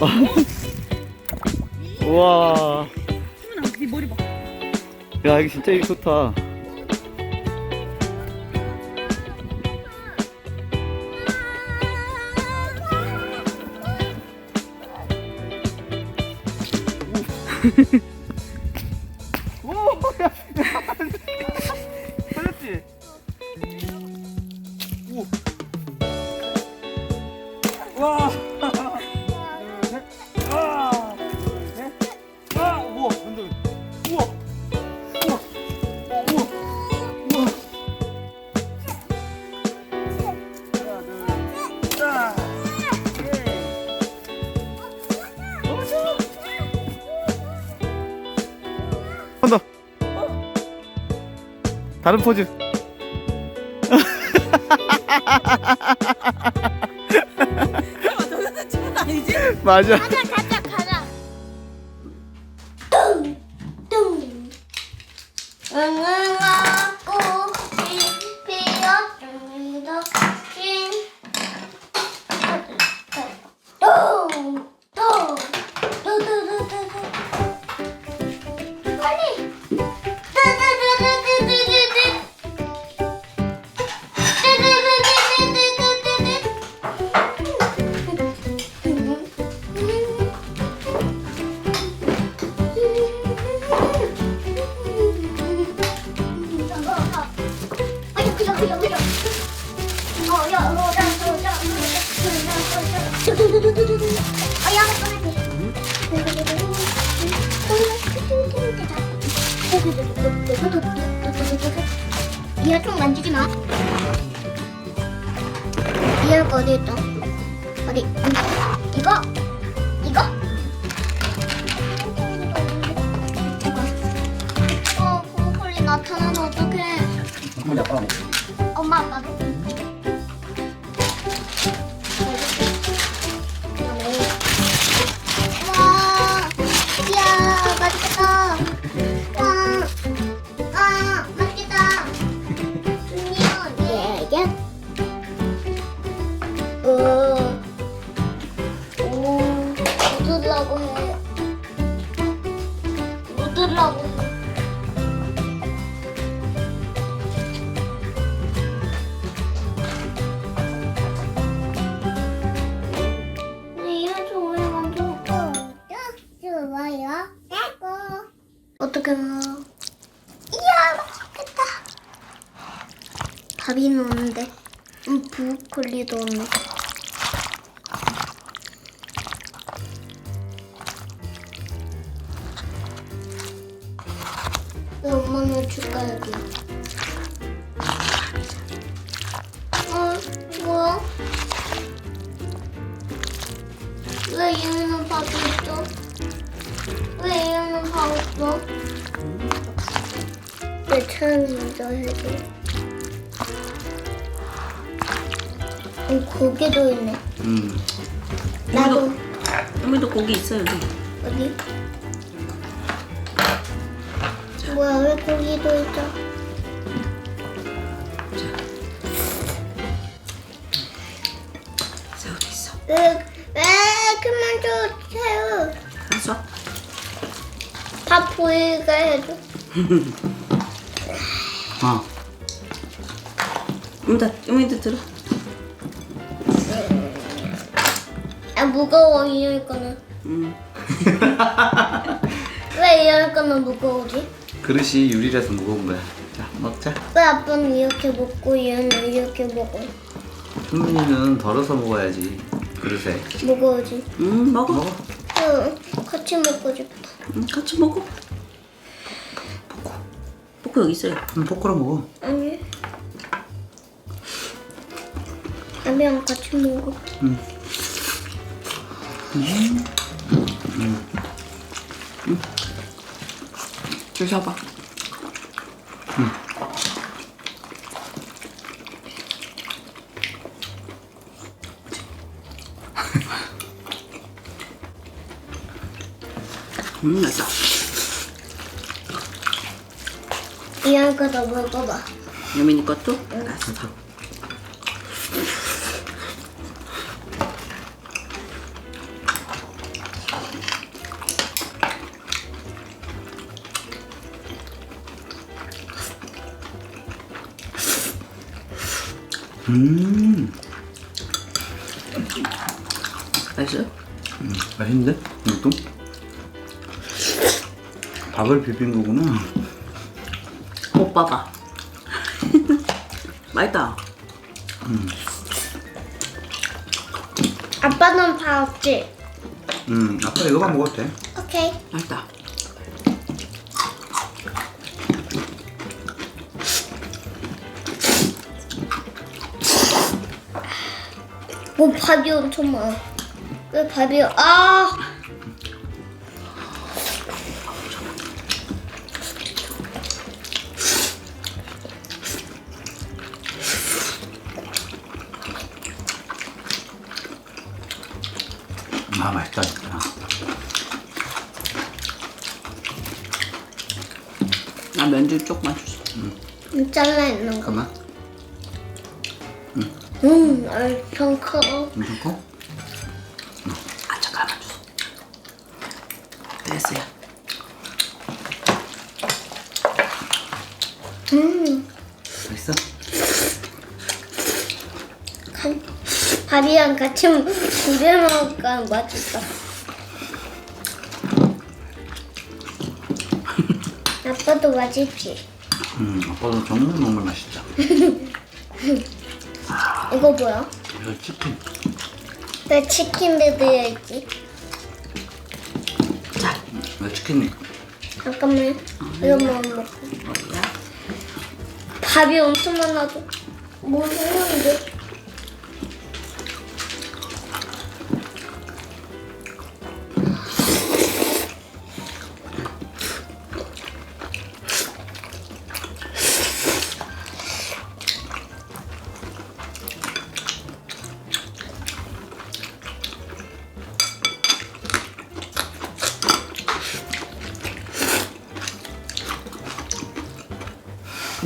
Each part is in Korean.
우와. 수민아, 네 머리 봐. 야, 이거 진짜 이거 좋다. 한다. 다른 포즈. 거 아니지? 맞아. 빨리 이어 좀 만지지 마. 이어가 어디 있다? 어디? 이거? 이거? 이거. 어, 브로콜리 나타나면 어떡해? 우리 아빠 넣어? 이야 맛있겠다 밥이 넣었는데 음, 브로콜리도 없네 왜 엄마는 줄까 여기 어 뭐야? 왜 얘는 밥이 있어? 왜 얘는 밥 없어? 내 차는 먼저 해줘. 어, 고기도 있네. 음. 나도 여기도 고기 있어 여기. 어디? 뭐야 왜 고기도 있어? 새우 있어. 왜, 왜 그만 주세요. 밥 보이게 해줘. 아. 여기다 여기다 들어. 아 무거워 이럴 거는. 음. 왜 이럴 거는 무거우지? 그릇이 유리라서 무거운 거야. 자, 먹자. 왜 아빠는 이렇게 먹고 얘는 이렇게 먹어? 흥민이는 덜어서 먹어야지. 그릇에. 무거우지? 음 먹어. 먹어. 응, 같이 먹고 싶다. 음, 같이 먹어. 포크. 포크 여기 있어요. 음, 포크로 먹어. 아니. 아미랑 같이 먹어. 주셔봐. 음, 맛있다. 이한 거도 먹어봐. 유민이 것도? 알았어. 음, 맛있어요? 음 맛있는데? 이것도? 밥을 비빈 거구나. 못 봐봐. 맛있다. 아빠는 밥 없지? 음, 아빠 이거만 먹어도 돼. 오케이. 맛있다. 뭐 밥이 엄청 많아. 왜 밥이 아 아, 잘라 있는 거. 잠깐만. 음, 엄청 커. 엄청 커? 아, 잠깐만 주세요. 됐어요. 음, 맛있어? 간, 밥이랑 같이 두개 먹으니까 맛있다. 아빠도 맛있지? 음, 아빠도 정말 정말 맛있다. 이거 뭐야? 이거 치킨. 왜 치킨도 들어있지? 자, 이거 치킨. 잠깐만, 이거만 먹고. 뭐야? 밥이 엄청 많아도 뭐 먹는데?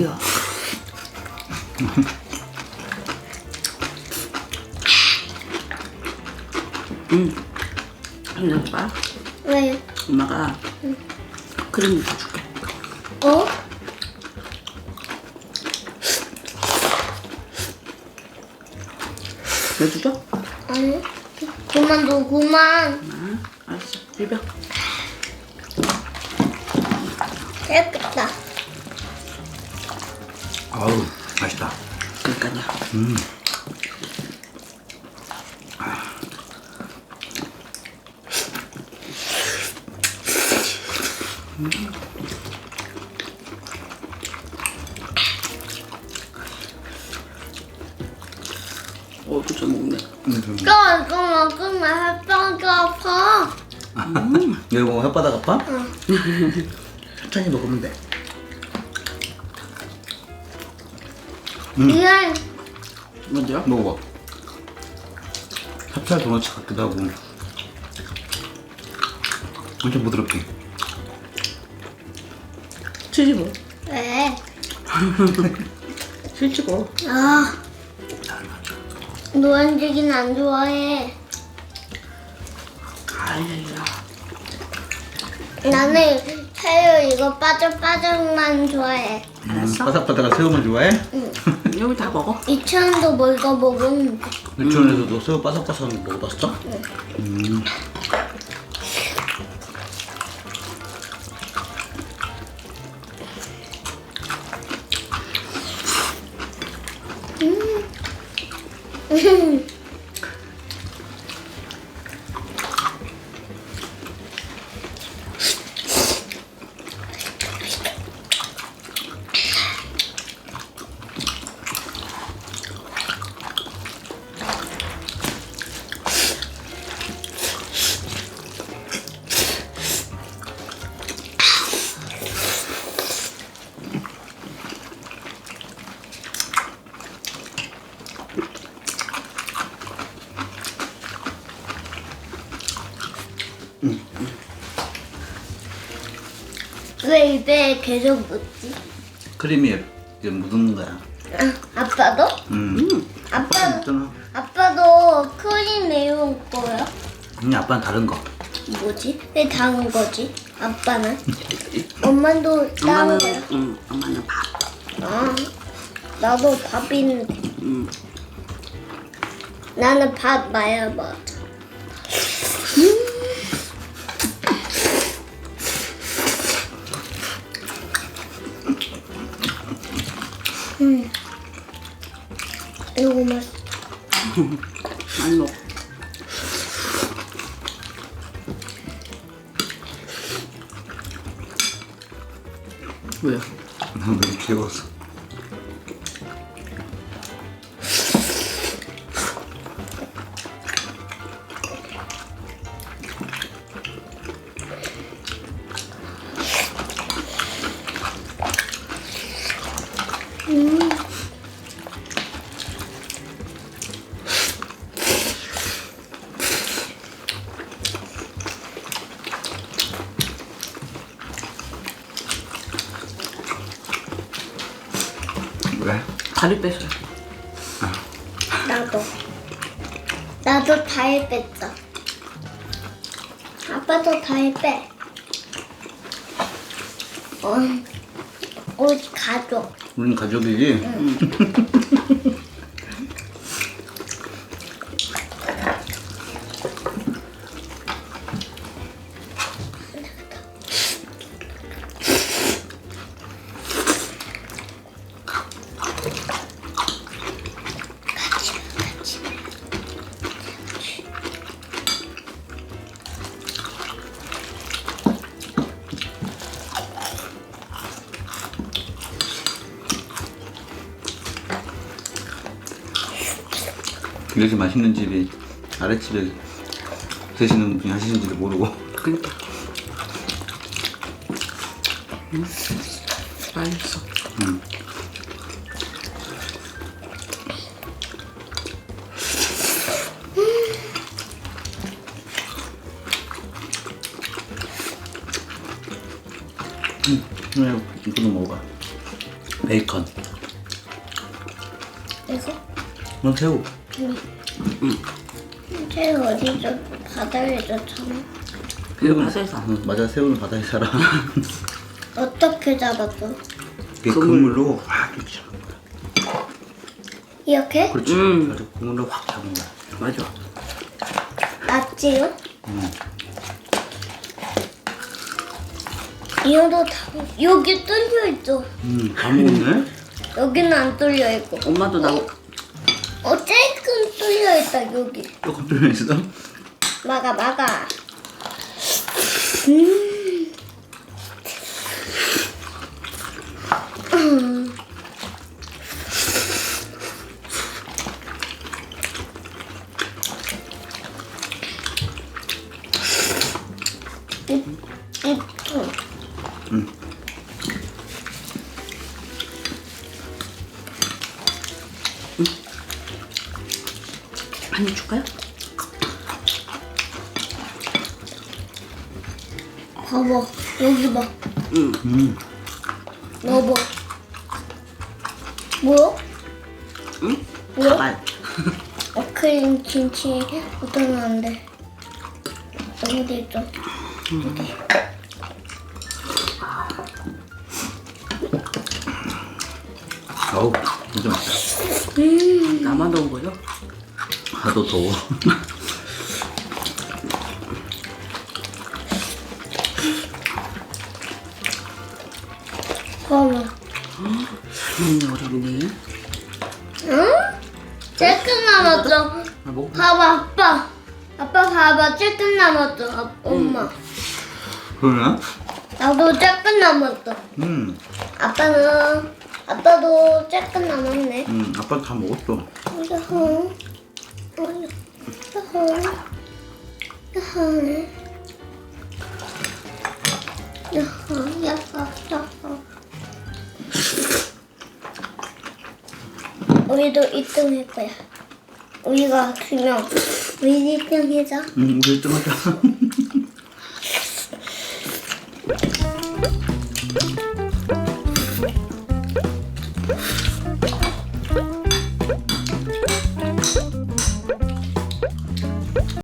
뭐야? 응. 이거 봐. 왜? 엄마가 크림 좀 줄게. 어? 해주죠? 아니, 그만 둬, 그만. 아, 알았어. 비벼. 됐겠다. 아우, 맛있다. 그러니까요. 음. 어, 또잘 먹네. 음. 이거, 이거 먹으면 햇빵이 아파. 이거 먹으면 혓바닥 아파? 천천히 먹으면 돼. 미안. 뭔데요? 먹어봐. 찹쌀 도넛 같기도 하고. 엄청 부드럽게. 치지 뭐. 왜? 싫지 뭐. 아. 노란색이는 안 좋아해. 아이야. 나는 새우 이거 빠져 빠져만 좋아해. 알았어? 바삭바삭한 새우만 좋아해? 응. 여기 다 먹어. 이천도 뭘까 먹은 유치원에서도 새우 바삭바삭한 거 먹어봤어? 응. 음. 음. 에 계속 묻지? 크림이 이제 묻는 거야. 아, 아빠도? 음. 아빠도 있잖아. 아빠도 크림 매운 거야? 아니 아빠는 다른 거. 뭐지? 왜 다른 거지? 아빠는? 엄마도 다른 엄마는 거야? 응, 엄마는 밥. 아, 나도 밥 있는데. 응. 나는 밥 마야 맞아. 이거 맛있어. 많이 먹어. 왜? 너무 귀여워서. 다리 뺐어요. 나도. 나도 다일 뺐어. 아빠도 다일 빼. 어, 우리 가족. 우린 가족이지. 이렇게 맛있는 집이 아랫집에 계시는 분이 하시는지도 모르고 그러니까. 응? 맛있어. 음. 음, 음, 이거도 먹어봐 베이컨 이거? 넌 새우 쟤 어디서 바다에서 참아? 새우 바다에서. 응, 맞아 새우는 바다에 살아 어떻게 잡았어? 그물. 그물로 확 이렇게 잡은 거야 이렇게? 그렇지 음. 그래서 그물로 확 잡은 거야 맞아. 낫지요? 음. 이거도 다 여기 뚫려 있어. 음, 다 먹었네? 여기는 안 뚫려 있고. 엄마도 나 어 조금 뚫려 있다 여기. 조금 뚫려 있어? 막아 막아. 음. 봐봐 여기 봐. 응. 음. 넣어봐. 뭐야? 응? 뭐야? 말. 어, 크림 김치 묻어놨는데 어디 있어? 여기. 어우 진짜 맛있다 나만 넣은 거죠? 하도 더워 음, 어렵네. 응? 조금 남았어. 아, 먹어. 봐봐 아빠. 아빠 봐봐 조금 남았어. 아, 엄마. 그러나? 나도 조금 남았어. 음, 아빠는 아빠도 조금 남았네. 음 아빠 다 먹었어 야호. 야호. 야호. 야호. 우리도 1등 할 거야. 우리가 두명 우리 1등 해자. 음 우리 1등 하자